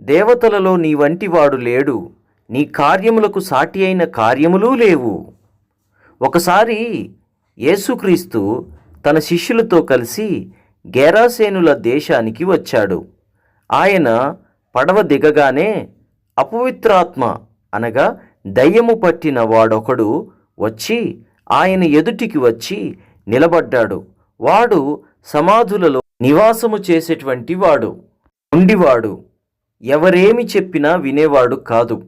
దేవతలలో నీ వంటివాడు లేడు. నీ కార్యములకు సాటి అయిన కార్యములు లేవు. ఒకసారి యేసుక్రీస్తు తన శిష్యులతో కలిసి గేరాసేనుల దేశానికి వచ్చాడు. ఆయన పడవ దిగగానే అపవిత్రాత్మ అనగా దయ్యము పట్టిన వాడొకడు వచ్చి ఆయన ఎదుటికి వచ్చి నిలబడ్డాడు. వాడు సమాధులలో నివాసము చేసేటువంటి వాడు ఉండివాడు. ఎవరేమి చెప్పినా వినేవాడు కాదు.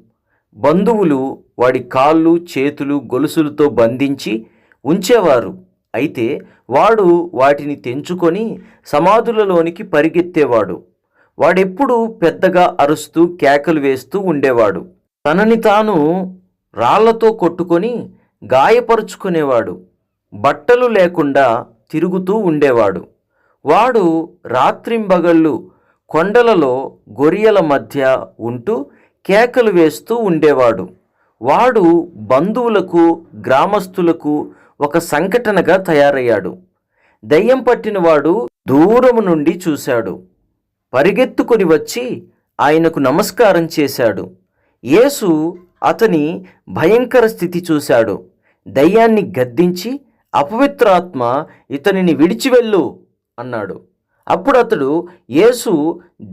బంధువులు వాడి కాళ్ళు చేతులు గొలుసులతో బంధించి ఉంచేవారు. అయితే వాడు వాటిని తెంచుకొని సమాధులలోనికి పరిగెత్తేవాడు. వాడెప్పుడు పెద్దగా అరుస్తూ కేకలు వేస్తూ ఉండేవాడు. తనని తాను రాళ్ళతో కొట్టుకొని గాయపరుచుకునేవాడు. బట్టలు లేకుండా తిరుగుతూ ఉండేవాడు. వాడు రాత్రింబగళ్ళు కొండలలో గొరియల మధ్య ఉంటూ కేకలు వేస్తూ ఉండేవాడు. వాడు బంధువులకు గ్రామస్తులకు ఒక సంఘటనగా తయారయ్యాడు. దయ్యం పట్టినవాడు దూరము నుండి చూశాడు. పరిగెత్తుకొని వచ్చి ఆయనకు నమస్కారం చేశాడు. యేసు అతని భయంకర స్థితి చూశాడు. దయ్యాన్ని గద్దించి అపవిత్రాత్మ ఇతనిని విడిచివెళ్ళు అన్నాడు. అప్పుడు అతడు యేసు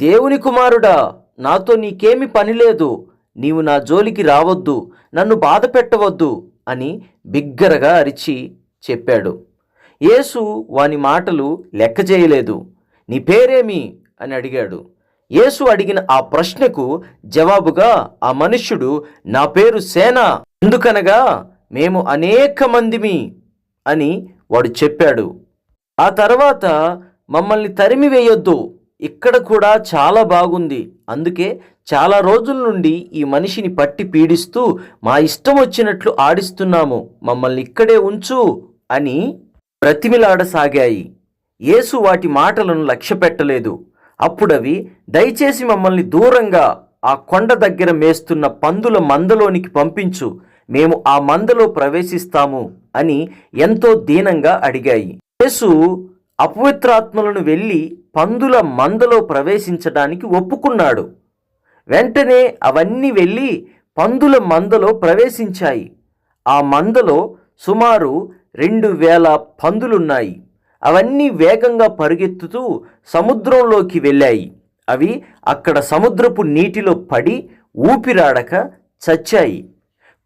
దేవుని కుమారుడా నాతో నీకేమి పని లేదు. నీవు నా జోలికి రావద్దు. నన్ను బాధ పెట్టవద్దు. అని బిగ్గరగా అరిచి చెప్పాడు. యేసు వాని మాటలు లెక్క చేయలేదు. నీ పేరేమి? అని అడిగాడు. యేసు అడిగిన ఆ ప్రశ్నకు జవాబుగా ఆ మనుష్యుడు నా పేరు సేన. ఎందుకనగా మేము అనేక మందిమి అని వాడు చెప్పాడు. ఆ తర్వాత మమ్మల్ని తరిమి వేయొద్దు. ఇక్కడ కూడా చాలా బాగుంది. అందుకే చాలా రోజుల నుండి ఈ మనిషిని పట్టి పీడిస్తూ మా ఇష్టం వచ్చినట్లు ఆడిస్తున్నాము. మమ్మల్ని ఇక్కడే ఉంచు అని బ్రతిమిలాడసాగాయి యేసు వాటి మాటలను లక్ష్యపెట్టలేదు. అప్పుడవి దయచేసి మమ్మల్ని దూరంగా ఆ కొండ దగ్గర మేస్తున్న పందుల మందలోనికి పంపించు. మేము ఆ మందలో ప్రవేశిస్తాము అని ఎంతో దీనంగా అడిగాయి. యేసు అపవిత్రాత్మలను వెళ్ళి పందుల మందలో ప్రవేశించడానికి ఒప్పుకున్నాడు. వెంటనే అవన్నీ వెళ్ళి పందుల మందలో ప్రవేశించాయి. ఆ మందలో సుమారు రెండు వేల పందులున్నాయి. అవన్నీ వేగంగా పరుగెత్తుతూ సముద్రంలోకి వెళ్ళాయి. అవి అక్కడ సముద్రపు నీటిలో పడి ఊపిరాడక చచ్చాయి.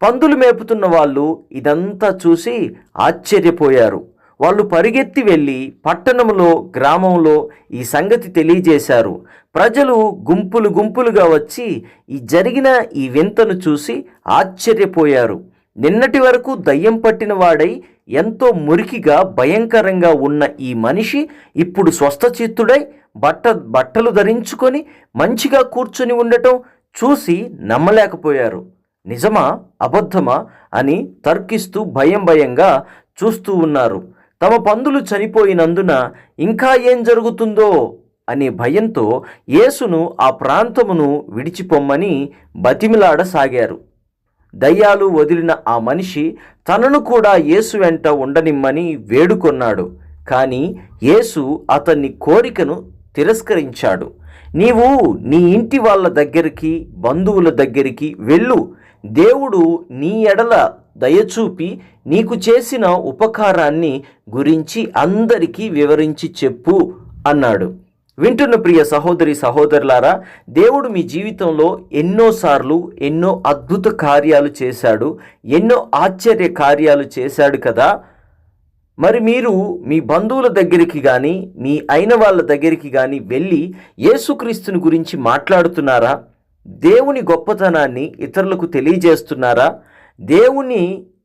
పందులు మేపుతున్న వాళ్ళు ఇదంతా చూసి ఆశ్చర్యపోయారు. వాళ్ళు పరిగెత్తి వెళ్ళి పట్టణంలో గ్రామంలో ఈ సంగతి తెలియజేశారు. ప్రజలు గుంపులు గుంపులుగా వచ్చి ఈ జరిగిన ఈ వింతను చూసి ఆశ్చర్యపోయారు. నిన్నటి వరకు దయ్యం పట్టిన వాడై ఎంతో మురికిగా భయంకరంగా ఉన్న ఈ మనిషి ఇప్పుడు స్వస్థచిత్తుడై బట్ట బట్టలు ధరించుకొని మంచిగా కూర్చొని ఉండటం చూసి నమ్మలేకపోయారు. నిజమా? అబద్ధమా? అని తర్కిస్తూ భయం భయంగా చూస్తూ ఉన్నారు. తమ పందులు చనిపోయినందున ఇంకా ఏం జరుగుతుందో అనే భయంతో యేసును ఆ ప్రాంతమును విడిచిపొమ్మని బతిమిలాడసాగారు. దయ్యాలు వదిలిన ఆ మనిషి తనను కూడా యేసు వెంట ఉండనిమ్మని వేడుకొన్నాడు. కానీ యేసు అతన్ని కోరికను తిరస్కరించాడు. నీవు నీ ఇంటి వాళ్ళ దగ్గరికి బంధువుల దగ్గరికి వెళ్ళు. దేవుడు నీ ఎడల దయచూపి నీకు చేసిన ఉపకారాన్ని గురించి అందరికీ వివరించి చెప్పు అన్నాడు. వింటున్న ప్రియ సహోదరి సహోదరులారా దేవుడు మీ జీవితంలో ఎన్నోసార్లు ఎన్నో అద్భుత కార్యాలు చేశాడు ఎన్నో ఆశ్చర్య కార్యాలు చేశాడు కదా. మరి మీరు మీ బంధువుల దగ్గరికి కానీ మీ అయిన వాళ్ళ దగ్గరికి కానీ వెళ్ళి యేసుక్రీస్తుని గురించి మాట్లాడుతున్నారా? దేవుని గొప్పతనాన్ని ఇతరులకు తెలియజేస్తున్నారా? దేవుని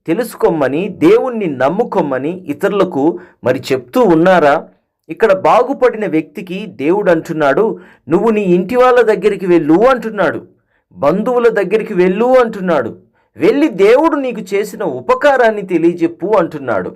తెలుసుకోమని దేవుణ్ణి నమ్ముకోమని ఇతరులకు మరి చెప్తూ ఉన్నారా? ఇక్కడ బాగుపడిన వ్యక్తికి దేవుడు అంటున్నాడు నువ్వు నీ ఇంటి వాళ్ళ దగ్గరికి వెళ్ళు అంటున్నాడు. బంధువుల దగ్గరికి వెళ్ళు అంటున్నాడు. వెళ్ళి దేవుడు నీకు చేసిన ఉపకారాన్ని తెలియజెప్పు అంటున్నాడు.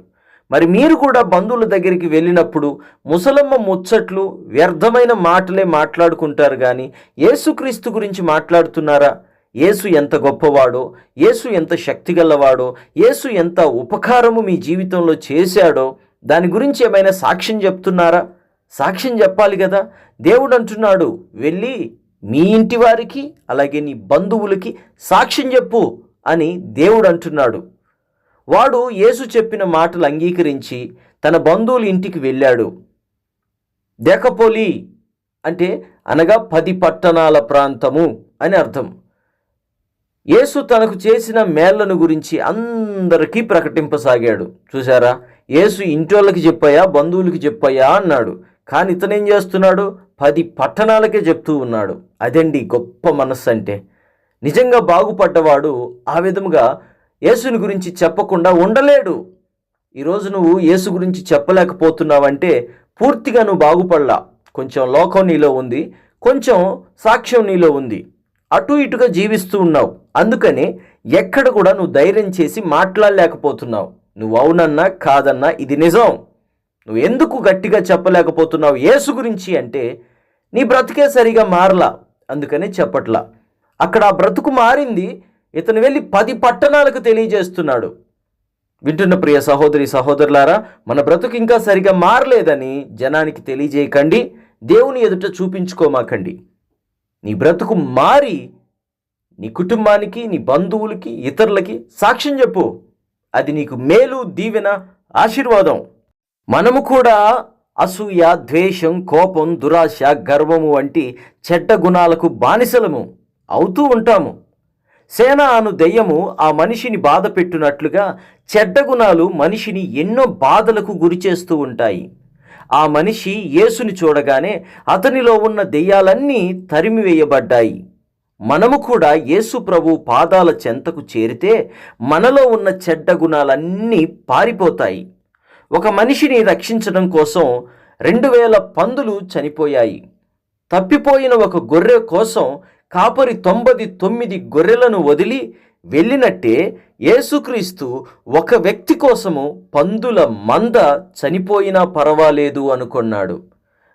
మరి మీరు కూడా బంధువుల దగ్గరికి వెళ్ళినప్పుడు ముసలమ్మ ముచ్చట్లు వ్యర్థమైన మాటలే మాట్లాడుకుంటారు కానీ యేసుక్రీస్తు గురించి మాట్లాడుతున్నారా? యేసు ఎంత గొప్పవాడో యేసు ఎంత శక్తిగలవాడో యేసు ఎంత ఉపకారము మీ జీవితంలో చేశాడో దాని గురించి ఏమైనా సాక్ష్యం చెప్తున్నారా? సాక్ష్యం చెప్పాలి కదా. దేవుడు అంటున్నాడు వెళ్ళి మీ ఇంటి వారికి అలాగే నీ బంధువులకి సాక్ష్యం చెప్పు అని దేవుడు అంటున్నాడు. వాడు యేసు చెప్పిన మాటలు అంగీకరించి తన బంధువుల ఇంటికి వెళ్ళాడు. దేకపోలి అంటే అనగా పది పట్టణాల ప్రాంతము అని అర్థం. యేసు తనకు చేసిన మేళ్ళను గురించి అందరికీ ప్రకటింపసాగాడు. చూసారా యేసు ఇంటోళ్ళకి చెప్పాయా బంధువులకి చెప్పాయా అన్నాడు. కానీ ఇతనేం చేస్తున్నాడు? పది పట్టణాలకే చెప్తూ ఉన్నాడు. అదండి గొప్ప మనస్సు అంటే నిజంగా బాగుపడ్డవాడు ఆ విధముగా యేసుని గురించి చెప్పకుండా ఉండలేడు. ఈరోజు నువ్వు యేసు గురించి చెప్పలేకపోతున్నావంటే పూర్తిగా నువ్వు బాగుపడలా. కొంచెం లోకం నీలో ఉంది కొంచెం సాక్ష్యం నీలో ఉంది. అటు ఇటుగా జీవిస్తూ ఉన్నావు. అందుకని ఎక్కడ కూడా నువ్వు ధైర్యం చేసి మాట్లాడలేకపోతున్నావు. నువ్వు అవునన్నా కాదన్నా ఇది నిజం. నువ్వు ఎందుకు గట్టిగా చెప్పలేకపోతున్నావు? యేసు గురించి అంటే నీ బ్రతికే సరిగా మారలా. అందుకనే చెప్పట్లా. అక్కడ ఆ బ్రతుకు మారింది. ఇతను వెళ్ళి పది పట్టణాలకు తెలియజేస్తున్నాడు. వింటున్న ప్రియ సహోదరి సహోదరులారా మన బ్రతుకు ఇంకా సరిగా మారలేదని జనానికి తెలియజేయకండి. దేవుని ఎదుట చూపించుకోమాకండి. నీ బ్రతుకు మారి నీ కుటుంబానికి నీ బంధువులకి ఇతరులకి సాక్ష్యం చెప్పు. అది నీకు మేలు దీవెన ఆశీర్వాదం. మనము కూడా అసూయ ద్వేషం కోపం దురాశ గర్వము వంటి చెడ్డ గుణాలకు బానిసలము అవుతూ ఉంటాము. సేన అను దెయ్యము ఆ మనిషిని బాధ పెట్టునట్లుగా చెడ్డ గుణాలు మనిషిని ఎన్నో బాధలకు గురిచేస్తూ ఉంటాయి. ఆ మనిషి యేసుని చూడగానే అతనిలో ఉన్న దెయ్యాలన్నీ తరిమివేయబడ్డాయి. మనము కూడా యేసు ప్రభు పాదాల చెంతకు చేరితే మనలో ఉన్న చెడ్డ గుణాలన్నీ పారిపోతాయి. ఒక మనిషిని రక్షించడం కోసం రెండు వేల పందులు చనిపోయాయి. తప్పిపోయిన ఒక గొర్రె కోసం కాపరి తొంభది తొమ్మిది గొర్రెలను వదిలి వెళ్ళినట్టే యేసుక్రీస్తు ఒక వ్యక్తి కోసము పందుల మంద చనిపోయినా పర్వాలేదు అనుకున్నాడు.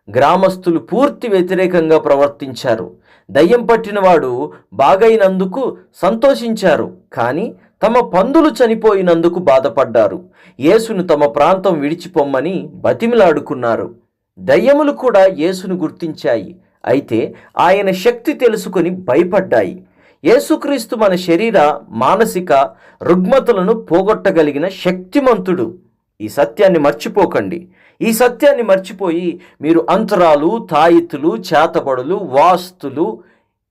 గ్రామస్తులు పూర్తి వ్యతిరేకంగా ప్రవర్తించారు. దయ్యం పట్టినవాడు బాగైనందుకు సంతోషించారు. కానీ తమ పందులు చనిపోయినందుకు బాధపడ్డారు. యేసును తమ ప్రాంతం విడిచిపోమ్మని బతిమిలాడుకున్నారు. దయ్యములు కూడా యేసును గుర్తించాయి. అయితే ఆయన శక్తి తెలుసుకొని భయపడ్డాయి. యేసుక్రీస్తు మన శరీర మానసిక రుగ్మతలను పోగొట్టగలిగిన శక్తిమంతుడు. ఈ సత్యాన్ని మర్చిపోకండి. ఈ సత్యాన్ని మర్చిపోయి మీరు అంతరాలు తాయితులు చేతబడులు వాస్తులు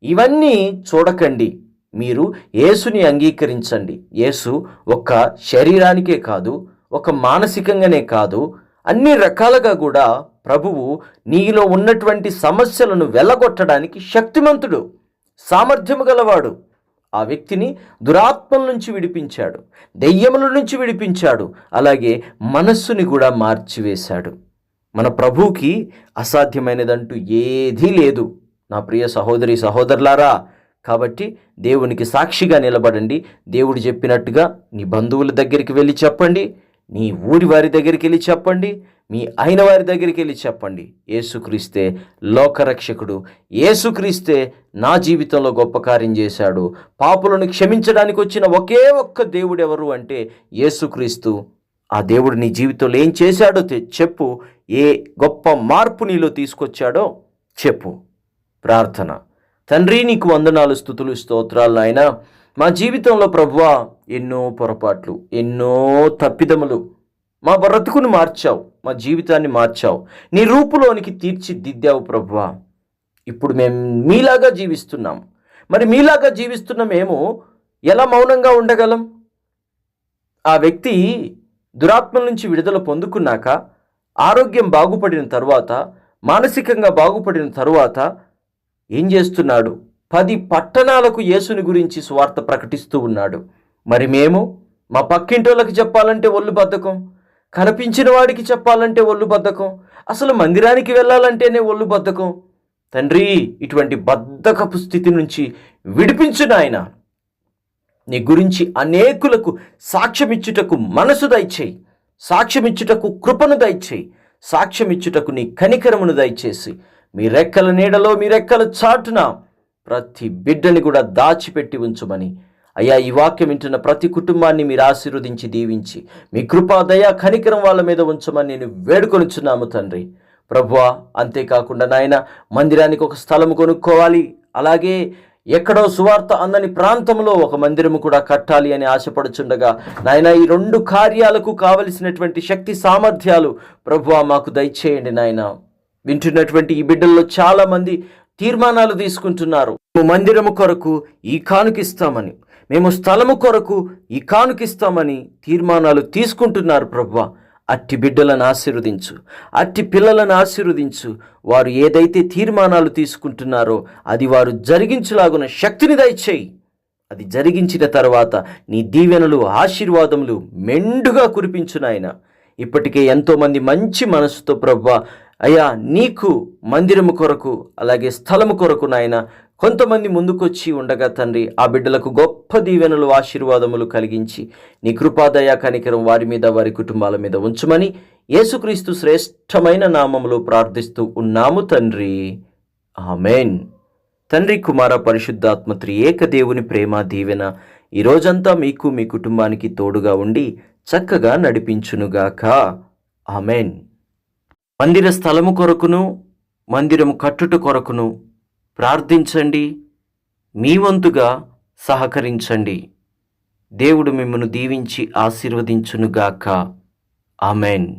ఇవన్నీ చూడకండి. మీరు యేసుని అంగీకరించండి. యేసు ఒక్క శరీరానికే కాదు ఒక మానసికంగానే కాదు అన్ని రకాలుగా కూడా ప్రభువు నీలో ఉన్నటువంటి సమస్యలను వెళ్ళగొట్టడానికి శక్తిమంతుడు సామర్థ్యము గలవాడు. ఆ వ్యక్తిని దురాత్మల నుంచి విడిపించాడు దెయ్యముల నుంచి విడిపించాడు అలాగే మనస్సుని కూడా మార్చివేశాడు. మన ప్రభువుకి అసాధ్యమైనదంటూ ఏదీ లేదు. నా ప్రియ సహోదరి సహోదరులారా కాబట్టి దేవునికి సాక్షిగా నిలబడండి. దేవుడు చెప్పినట్టుగా నీ బంధువుల దగ్గరికి వెళ్ళి చెప్పండి. నీ ఊరి వారి దగ్గరికి వెళ్ళి చెప్పండి మీ అయిన వారి దగ్గరికి వెళ్ళి చెప్పండి. ఏసుక్రీస్తే లోకరక్షకుడు. ఏసుక్రీస్తే నా జీవితంలో గొప్ప కార్యం చేశాడు. పాపులను క్షమించడానికి వచ్చిన ఒకే ఒక్క దేవుడు ఎవరు అంటే ఏసుక్రీస్తు ఆ దేవుడు నీ జీవితంలో ఏం చేశాడో చెప్పు. ఏ గొప్ప మార్పు నీలో తీసుకొచ్చాడో చెప్పు. ప్రార్థన. తండ్రి నీకు వందనాలు స్థుతులు స్తోత్రాలు నాయన. మా జీవితంలో ప్రభువా ఎన్నో పొరపాట్లు ఎన్నో తప్పిదములు. మా బ్రతుకును మార్చావు మా జీవితాన్ని మార్చావు. నీ రూపులోనికి తీర్చిదిద్దావు ప్రభువా. ఇప్పుడు మేము మీలాగా జీవిస్తున్నాం. మరి మీలాగా జీవిస్తున్న మేము ఎలా మౌనంగా ఉండగలం? ఆ వ్యక్తి దురాత్మ నుంచి విడుదల పొందుకున్నాక ఆరోగ్యం బాగుపడిన తర్వాత మానసికంగా బాగుపడిన తరువాత ఏం చేస్తున్నాడు? పది పట్టణాలకు యేసుని గురించి స్వార్థ ప్రకటిస్తూ ఉన్నాడు. మరి మేము మా పక్కింటోళ్ళకి చెప్పాలంటే ఒళ్ళు బద్ధకం కనిపించిన వాడికి చెప్పాలంటే ఒళ్ళు బద్ధకం అసలు మందిరానికి వెళ్ళాలంటేనే ఒళ్ళు బద్ధకం. తండ్రి ఇటువంటి బద్ధకపు స్థితి నుంచి విడిపించు నాయన. నీ గురించి అనేకులకు సాక్ష్యమిచ్చుటకు మనసు దయచేయి సాక్ష్యమిచ్చుటకు కృపను దయచేయి సాక్ష్యమిచ్చుటకు నీ కనికరమును దయచేసి మీ రెక్కల నీడలో మీ రెక్కల చాటున ప్రతి బిడ్డని కూడా దాచిపెట్టి ఉంచుమని అయ్యా ఈ వాక్యం వింటున్న ప్రతి కుటుంబాన్ని మీరు ఆశీర్వదించి దీవించి మీ కృపా దయా కనికరం వాళ్ళ మీద ఉంచమని నేను వేడుకొనుచున్నాము తండ్రి. ప్రభువా అంతేకాకుండా నాయన మందిరానికి ఒక స్థలం కొనుక్కోవాలి. అలాగే ఎక్కడో సువార్త అందని ప్రాంతంలో ఒక మందిరము కూడా కట్టాలి అని ఆశపడుచుండగా నాయన ఈ రెండు కార్యాలకు కావలసినటువంటి శక్తి సామర్థ్యాలు ప్రభువా మాకు దయచేయండి నాయన. వింటున్నటువంటి ఈ బిడ్డల్లో చాలామంది తీర్మానాలు తీసుకుంటున్నారు. మందిరము కొరకు ఈ కానుకిస్తామని మేము స్థలము కొరకు ఈ కానుకిస్తామని తీర్మానాలు తీసుకుంటున్నారు ప్రభు అట్టి బిడ్డలను ఆశీర్వదించు అట్టి పిల్లలను ఆశీర్వదించు. వారు ఏదైతే తీర్మానాలు తీసుకుంటున్నారో అది వారు జరిగించులాగున శక్తిని దయచేయి. అది జరిగించిన తర్వాత నీ దీవెనలు ఆశీర్వాదములు మెండుగా కురిపించు నాయన. ఇప్పటికే ఎంతోమంది మంచి మనసుతో ప్రభా అయ్యా నీకు మందిరము కొరకు అలాగే స్థలము కొరకు నాయన కొంతమంది ముందుకొచ్చి ఉండగా తండ్రి ఆ బిడ్డలకు గొప్ప దీవెనలు ఆశీర్వాదములు కలిగించి నీ కృపాదయ కనికరం వారి మీద వారి కుటుంబాల మీద ఉంచుమని యేసుక్రీస్తు శ్రేష్టమైన నామములో ప్రార్థిస్తూ ఉన్నాము తండ్రి. ఆమెన్. తండ్రి కుమార పరిశుద్ధాత్మ త్రియేక దేవుని ప్రేమ దీవెన ఈ రోజంతా మీకు మీ కుటుంబానికి తోడుగా ఉండి చక్కగా నడిపించునుగాక. ఆమెన్. మందిర స్థలము కొరకును మందిరము కట్టుట కొరకును ప్రార్థించండి. మీ వంతుగా సహకరించండి. దేవుడు మిమ్మను దీవించి ఆశీర్వదించునుగాక. ఆమెన్.